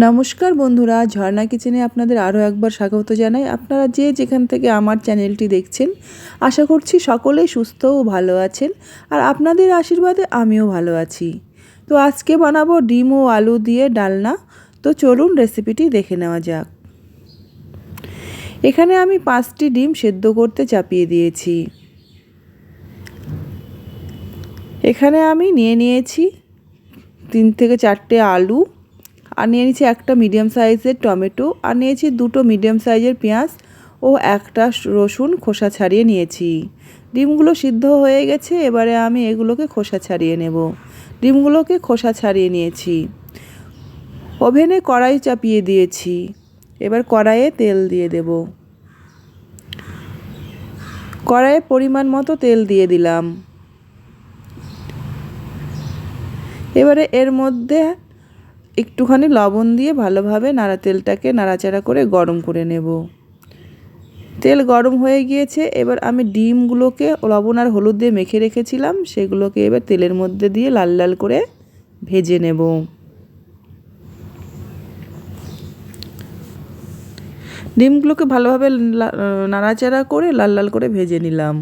নমস্কার বন্ধুরা, ঝর্ণা কিচেনে আপনাদের আরও একবার স্বাগত জানাই। আপনারা যে যেখান থেকে আমার চ্যানেলটি দেখছেন, আশা করছি সকলেই সুস্থ ও ভালো আছেন আর আপনাদের আশীর্বাদে আমিও ভালো আছি। তো আজকে বানাবো ডিম ও আলু দিয়ে ডালনা। তো চলুন রেসিপিটি দেখে নেওয়া যাক। এখানে আমি পাঁচটি ডিম সেদ্ধ করতে চাপিয়ে দিয়েছি। এখানে আমি নিয়ে নিয়েছি তিন থেকে চারটে আলু আর নিয়ে নিয়েছি একটা মিডিয়াম সাইজের টমেটো, আর নিয়েছি দুটো মিডিয়াম সাইজের পেঁয়াজ ও একটা রসুন খোসা ছাড়িয়ে নিয়েছি। ডিমগুলো সিদ্ধ হয়ে গেছে, এবারে আমি এগুলোকে খোসা ছাড়িয়ে নেব। ডিমগুলোকে খোসা ছাড়িয়ে নিয়েছি। ওভেনে কড়াই চাপিয়ে দিয়েছি। এবার কড়াইয়ে তেল দিয়ে দেব। কড়াইয়ে পরিমাণ মতো তেল দিয়ে দিলাম। এবারে এর মধ্যে একটুখানি লবণ দিয়ে ভালোভাবে নাড়া তেলটাকে নাড়াচাড়া করে গরম করে নেব। তেল গরম হয়ে গিয়েছে, এবার আমি ডিমগুলোকে লবণ আর হলুদ দিয়ে মেখে রেখেছিলাম, সেগুলোকে এবার তেলের মধ্যে দিয়ে লাল লাল করে ভেজে নেব। ডিমগুলোকে ভালোভাবে নাড়াচাড়া করে লাল লাল করে ভেজে নিলাম।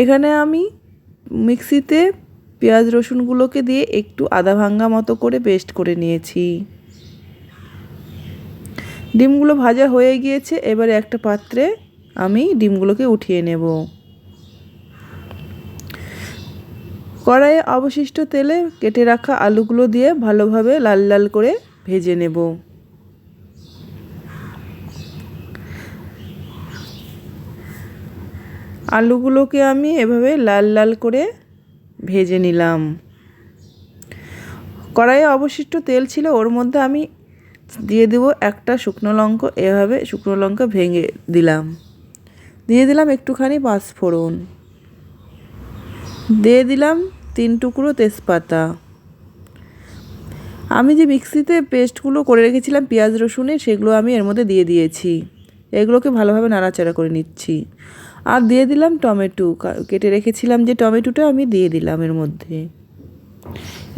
এখানে আমি মিক্সিতে পেঁয়াজ রসুনগুলোকে দিয়ে একটু আদা ভাঙ্গা মতো করে পেস্ট করে নিয়েছি। ডিমগুলো ভাজা হয়ে গিয়েছে, এবারে একটা পাত্রে আমি ডিমগুলোকে উঠিয়ে নেব। কড়াইয়ে অবশিষ্ট তেলে কেটে রাখা আলুগুলো দিয়ে ভালোভাবে লাল লাল করে ভেজে নেব। আলুগুলোকে আমি এভাবে লাল লাল করে ভেজে নিলাম। কড়াইয়ে অবশিষ্ট তেল ছিল, ওর মধ্যে আমি দিয়ে দেব একটা শুকনো লঙ্কা, এভাবে শুকনো লঙ্কা ভেঙে দিলাম। দিয়ে দিলাম একটুখানি পাঁচফোড়ন। দিয়ে দিলাম তিন টুকরো তেজপাতা। আমি যে মিক্সিতে পেস্টগুলো করে রেখেছিলাম, পেঁয়াজ রসুনের, সেগুলো আমি এর মধ্যে দিয়ে দিয়েছি। এগুলোকে ভালোভাবে নাড়াচাড়া করে নিচ্ছি। আর দিয়ে দিলাম টমেটো। কেটে রেখেছিলাম যে টমেটোটা আমি দিয়ে দিলাম এর মধ্যে।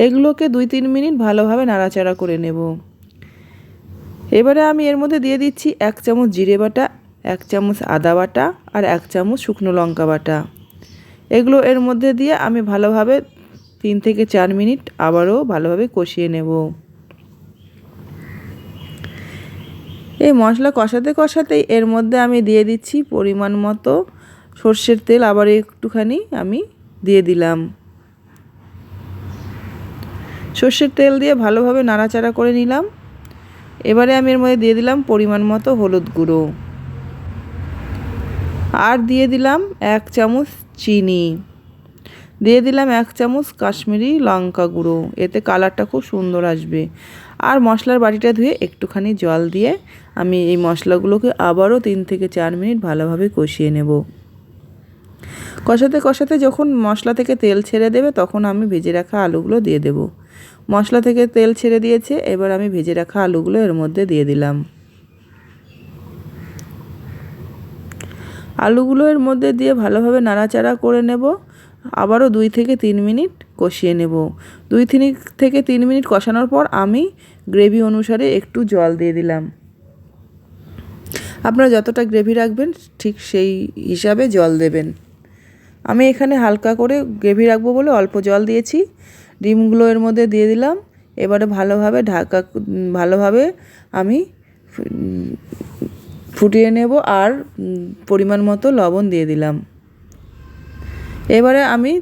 এগুলোকে দুই তিন মিনিট ভালোভাবে নাড়াচাড়া করে নেব। এবারে আমি এর মধ্যে দিয়ে দিচ্ছি এক চামচ জিরে বাটা, এক চামচ আদা বাটা আর এক চামচ শুকনো লঙ্কা বাটা। এগুলো এর মধ্যে দিয়ে আমি ভালোভাবে তিন থেকে চার মিনিট আবারও ভালোভাবে কষিয়ে নেব। এই মশলা কষাতে কষাতেই এর মধ্যে আমি দিয়ে দিচ্ছি পরিমাণ মতো সর্ষের তেল আবার একটুখানি আমি দিয়ে দিলাম। সর্ষের তেল দিয়ে ভালোভাবে নাড়াচাড়া করে নিলাম। এবারে আমি এর মধ্যে দিয়ে দিলাম পরিমাণ মতো হলুদ গুঁড়ো। আর দিয়ে দিলাম এক চামচ চিনি। দিয়ে দিলাম এক চামচ কাশ্মীরি লঙ্কা গুঁড়ো। এতে কালারটা খুব সুন্দর আসবে। আর মশলার বাটিটা ধুয়ে একটুখানি জল দিয়ে আমি এই মশলাগুলোকে আবারও তিন থেকে চার মিনিট ভালোভাবে কষিয়ে নেব। কষাতে কষাতে যখন মশলা থেকে তেল ছেড়ে দেবে, তখন আমি ভেজে রাখা আলুগুলো দিয়ে দেব। মশলা থেকে তেল ছেড়ে দিয়েছে, এবার আমি ভেজে রাখা আলুগুলো এর মধ্যে দিয়ে দিলাম। আলুগুলো এর মধ্যে দিয়ে ভালোভাবে নাড়াচাড়া করে নেব। আবারও দুই থেকে তিন মিনিট কষিয়ে নেব। দুই তিন থেকে তিন মিনিট কষানোর পর আমি গ্রেভি অনুসারে একটু জল দিয়ে দিলাম। আপনারা যতটা গ্রেভি রাখবেন, ঠিক সেই হিসাবে জল দেবেন। আমি এখানে হালকা করে গ্রেভি রাখব বলে অল্প জল দিয়েছি। ডিমগুলো এর মধ্যে দিয়ে দিলাম। এবারে ভালোভাবে ঢাকা, ভালোভাবে আমি ফুটিয়ে নেব আর পরিমাণ মতো লবণ দিয়ে দিলাম। এবারে আমি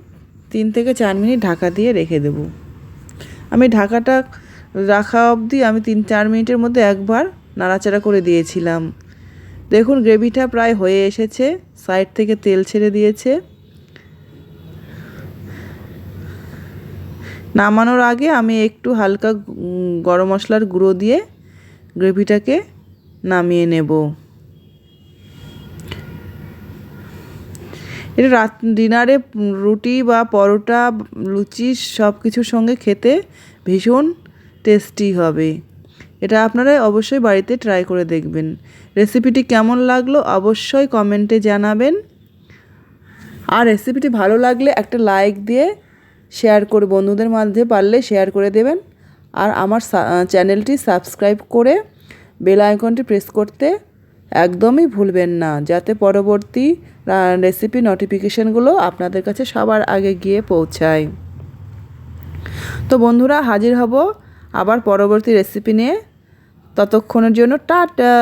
তিন থেকে চার মিনিট ঢাকা দিয়ে রেখে দেব। আমি ঢাকাটা রাখা অবধি আমি তিন চার মিনিটের মধ্যে একবার নাড়াচাড়া করে দিয়েছিলাম। দেখুন, গ্রেভিটা প্রায় হয়ে এসেছে। সাইড থেকে তেল ছেড়ে দিয়েছে। নামানোর আগে আমি একটু হালকা গরম মশলার গুঁড়ো দিয়ে গ্রেভিটাকে নামিয়ে নেব। এটা রাত, ডিনারে রুটি বা পরোটা, লুচি সব কিছুর সঙ্গে খেতে ভীষণ টেস্টি হবে। এটা আপনারা অবশ্যই বাড়িতে ট্রাই করে দেখবেন। রেসিপিটি কেমন লাগল অবশ্যই কমেন্টে জানাবেন। আর রেসিপিটি ভালো লাগলে একটা লাইক দিয়ে শেয়ার করে, বন্ধুদের মধ্যে পারলে শেয়ার করে দেবেন। আর আমার চ্যানেলটি সাবস্ক্রাইব করে বেল আইকনটি প্রেস করতে একদমই ভুলবেন না, যাতে পরবর্তী রেসিপি নোটিফিকেশানগুলো আপনাদের কাছে সবার আগে গিয়ে পৌঁছায়। তো বন্ধুরা, হাজির হব আবার পরবর্তী রেসিপি নিয়ে। ততক্ষণের জন্য টাটা!